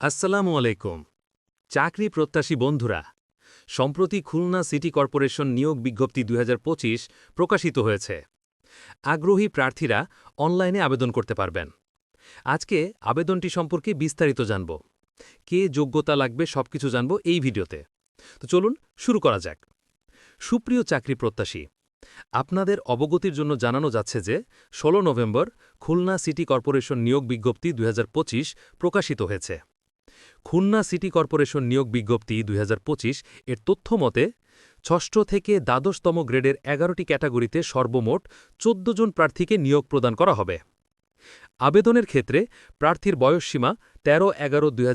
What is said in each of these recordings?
আসসালামু আলাইকুম। চাকরি প্রত্যাশী বন্ধুরা, সম্প্রতি খুলনা সিটি কর্পোরেশন নিয়োগ বিজ্ঞপ্তি দুই হাজার পঁচিশ প্রকাশিত হয়েছে। আগ্রহী প্রার্থীরা অনলাইনে আবেদন করতে পারবেন। আজকে আবেদনটি সম্পর্কে বিস্তারিত জানব। কে যোগ্যতা লাগবে সবকিছু জানব এই ভিডিওতে। তো চলুন শুরু করা যাক। সুপ্রিয় চাকরি প্রত্যাশী, আপনাদের অবগতির জন্য জানানো যাচ্ছে যে ১৬ নভেম্বর খুলনা সিটি কর্পোরেশন নিয়োগ বিজ্ঞপ্তি দুই হাজার পঁচিশ প্রকাশিত হয়েছে। খুলনা সিটি কর্পোরেশন নিয়োগ বিজ্ঞপ্তি দুই হাজার পঁচিশ এর তথ্য মতে, ষষ্ঠ থেকে দ্বাদশতম গ্রেডের এগারোটি ক্যাটাগরিতে সর্বমোট ১৪ জন প্রার্থীকে নিয়োগ প্রদান করা হবে। আবেদনের ক্ষেত্রে প্রার্থীর বয়সসীমা তেরো এগারো দুই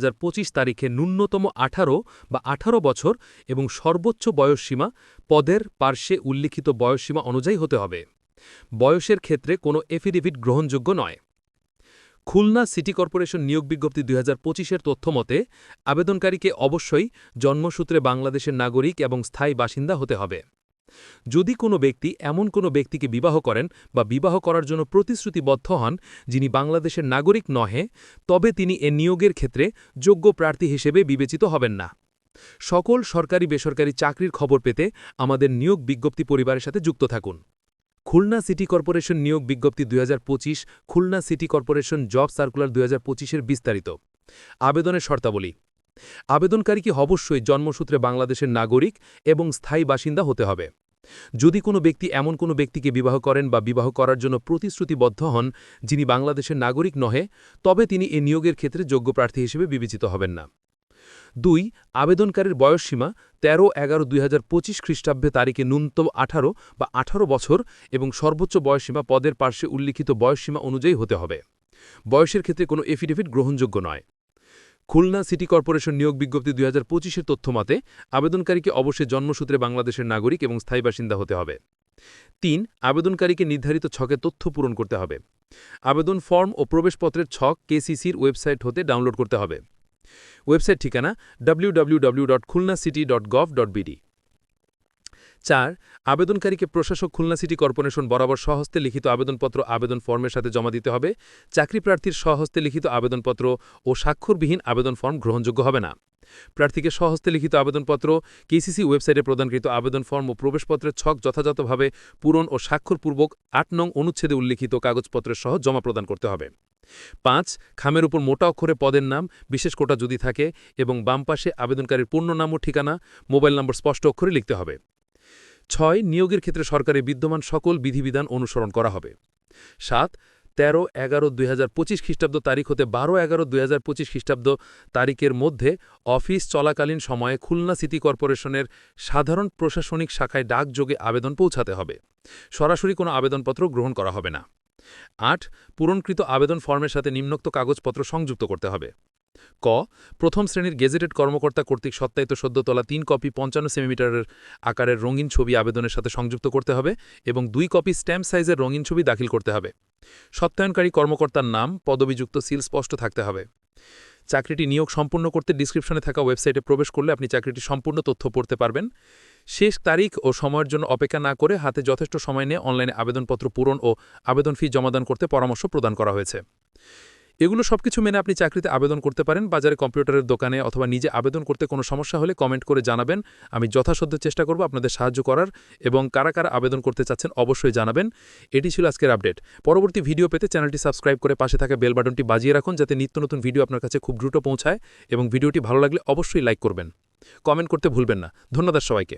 তারিখে ন্যূনতম আঠারো বা আঠারো বছর এবং সর্বোচ্চ বয়সসীমা পদের পার্শ্বে উল্লিখিত বয়সসীমা অনুযায়ী হতে হবে। বয়সের ক্ষেত্রে কোনো এফিডেভিট গ্রহণযোগ্য নয়। খুলনা সিটি কর্পোরেশন নিয়োগ বিজ্ঞপ্তি দুই হাজার পঁচিশের তথ্য মতে, আবেদনকারীকে অবশ্যই জন্মসূত্রে বাংলাদেশের নাগরিক এবং স্থায়ী বাসিন্দা হতে হবে। যদি কোনো ব্যক্তি এমন কোনো ব্যক্তিকে বিবাহ করেন বা বিবাহ করার জন্য প্রতিশ্রুতিবদ্ধ হন যিনি বাংলাদেশের নাগরিক নহে, তবে তিনি এ নিয়োগের ক্ষেত্রে যোগ্য প্রার্থী হিসেবে বিবেচিত হবেন না। সকল সরকারি বেসরকারি চাকরির খবর পেতে আমাদের নিয়োগ বিজ্ঞপ্তি পরিবারের সাথে যুক্ত থাকুন। খুলনা সিটি কর্পোরেশন নিয়োগ বিজ্ঞপ্তি দুই হাজার পঁচিশ, Khulna city corporation job circular দুই এর বিস্তারিত। আবেদনের শর্তাবলী। আবেদনকারীকে অবশ্যই জন্মসূত্রে বাংলাদেশের নাগরিক এবং স্থায়ী বাসিন্দা হতে হবে। যদি কোনো ব্যক্তি এমন কোনো ব্যক্তিকে বিবাহ করেন বা বিবাহ করার জন্য প্রতিশ্রুতিবদ্ধ হন যিনি বাংলাদেশের নাগরিক নহে, তবে তিনি এ নিয়োগের ক্ষেত্রে যোগ্য প্রার্থী হিসেবে বিবেচিত হবেন না। দুই, আবেদনকারীর বয়সসীমা তেরো, এগারো, দুই হাজার পঁচিশ খ্রিস্টাব্দে তারিখে ন্যূনতম আঠারো বা আঠারো বছর এবং সর্বোচ্চ বয়সসীমা পদের পার্শ্বে উল্লিখিত বয়সসীমা অনুযায়ী হতে হবে। বয়সের ক্ষেত্রে কোনো এফিডেভিট গ্রহণযোগ্য নয়। খুলনা সিটি কর্পোরেশন নিয়োগ বিজ্ঞপ্তি দুই হাজার পঁচিশের তথ্যমতে আবেদনকারীকে অবশ্যই জন্মসূত্রে বাংলাদেশের নাগরিক এবং স্থায়ী বাসিন্দা হতে হবে। তিন, আবেদনকারীকে নির্ধারিত ছকে তথ্য পূরণ করতে হবে। আবেদন ফর্ম ও প্রবেশপত্রের ছক কেসিসির ওয়েবসাইট হতে ডাউনলোড করতে হবে। ওয়েবসাইট ঠিকানা www.khulnacity.gov.bd চার, আবেদনকারীকে প্রশাসক খুলনা সিটি কর্পোরেশন বরাবর স্বহস্তে লিখিত আবেদনপত্র আবেদন ফর্মের সাথে জমা দিতে হবে। চাকরি প্রার্থীর সহস্তে লিখিত আবেদনপত্র ও স্বাক্ষরবিহীন আবেদন ফর্ম গ্রহণযোগ্য হবে না। প্রার্থীকে সহস্তে লিখিত আবেদনপত্র, কেসিসি ওয়েবসাইটে প্রদানকৃত আবেদন ফর্ম ও প্রবেশপত্রের ছক যথাযথভাবে পূরণ ও স্বাক্ষরপূর্বক আট নং অনুচ্ছেদে উল্লিখিত কাগজপত্রের সহ জমা প্রদান করতে হবে। পাঁচ, খামের উপর মোটা অক্ষরে পদের নাম, বিশেষ কোটা যদি থাকে এবং বাম পাশে আবেদনকারীর পূর্ণ নাম ও ঠিকানা, মোবাইল নম্বর স্পষ্ট অক্ষরে লিখতে হবে। ছয়, নিয়োগের ক্ষেত্রে সরকারের বিদ্যমান সকল বিধিবিধান অনুসরণ করা হবে। সাত তেরো এগারো দুই খ্রিস্টাব্দ তারিখ হতে বারো এগারো দুই খ্রিস্টাব্দ তারিখের মধ্যে অফিস চলাকালীন সময়ে খুলনা সিটি কর্পোরেশনের সাধারণ প্রশাসনিক শাখায় ডাকযোগে আবেদন পৌঁছাতে হবে। সরাসরি কোনো আবেদনপত্র গ্রহণ করা হবে না। আট, পূরণকৃত আবেদন ফর্মের সাথে নিম্নোক্ত কাগজপত্র সংযুক্ত করতে হবে। ক, প্রথম শ্রেণির গেজেটেড কর্মকর্তা কর্তৃক সত্যায়িত সদ্য তোলা তিন কপি পঞ্চান্ন সেমিমিটারের আকারের রঙিন ছবি আবেদনের সাথে সংযুক্ত করতে হবে এবং দুই কপি স্ট্যাম্প সাইজের রঙিন ছবি দাখিল করতে হবে। সত্যায়নকারী কর্মকর্তার নাম, পদবিযুক্ত সিল স্পষ্ট থাকতে হবে। চাকরিটি নিয়োগ সম্পূর্ণ করতে ডিসক্রিপশনে থাকা ওয়েবসাইটে প্রবেশ করলে আপনি চাকরিটি সম্পূর্ণ তথ্য পড়তে পারবেন। শেষ তারিখ ও সময়ের জন্য অপেক্ষা না করে হাতে যথেষ্ট সময় নিয়ে অনলাইনে আবেদনপত্র পূরণ ও আবেদন ফি জমাদান করতে পরামর্শ প্রদান করা হয়েছে। এগুলো সবকিছু মেনে আপনি চাকরিতে আবেদন করতে পারেন, বাজারে কম্পিউটারের দোকানে অথবা নিজে আবেদন করতে কোনো সমস্যা হলে কমেন্ট করে জানাবেন। আমি যথাসাধ্য চেষ্টা করব আপনাদের সাহায্য করার এবং কারা কারা আবেদন করতে চাচ্ছেন অবশ্যই জানাবেন। এটি ছিল আজকের আপডেট। পরবর্তী ভিডিও পেতে চ্যানেলটি সাবস্ক্রাইব করে পাশে থাকা বেল বাটনটি বাজিয়ে রাখুন যাতে নিত্য নতুন ভিডিও আপনার কাছে খুব দ্রুত পৌঁছায় এবং ভিডিওটি ভালো লাগলে অবশ্যই লাইক করবেন। কমেন্ট করতে ভুলবেন না। ধন্যবাদ সবাইকে।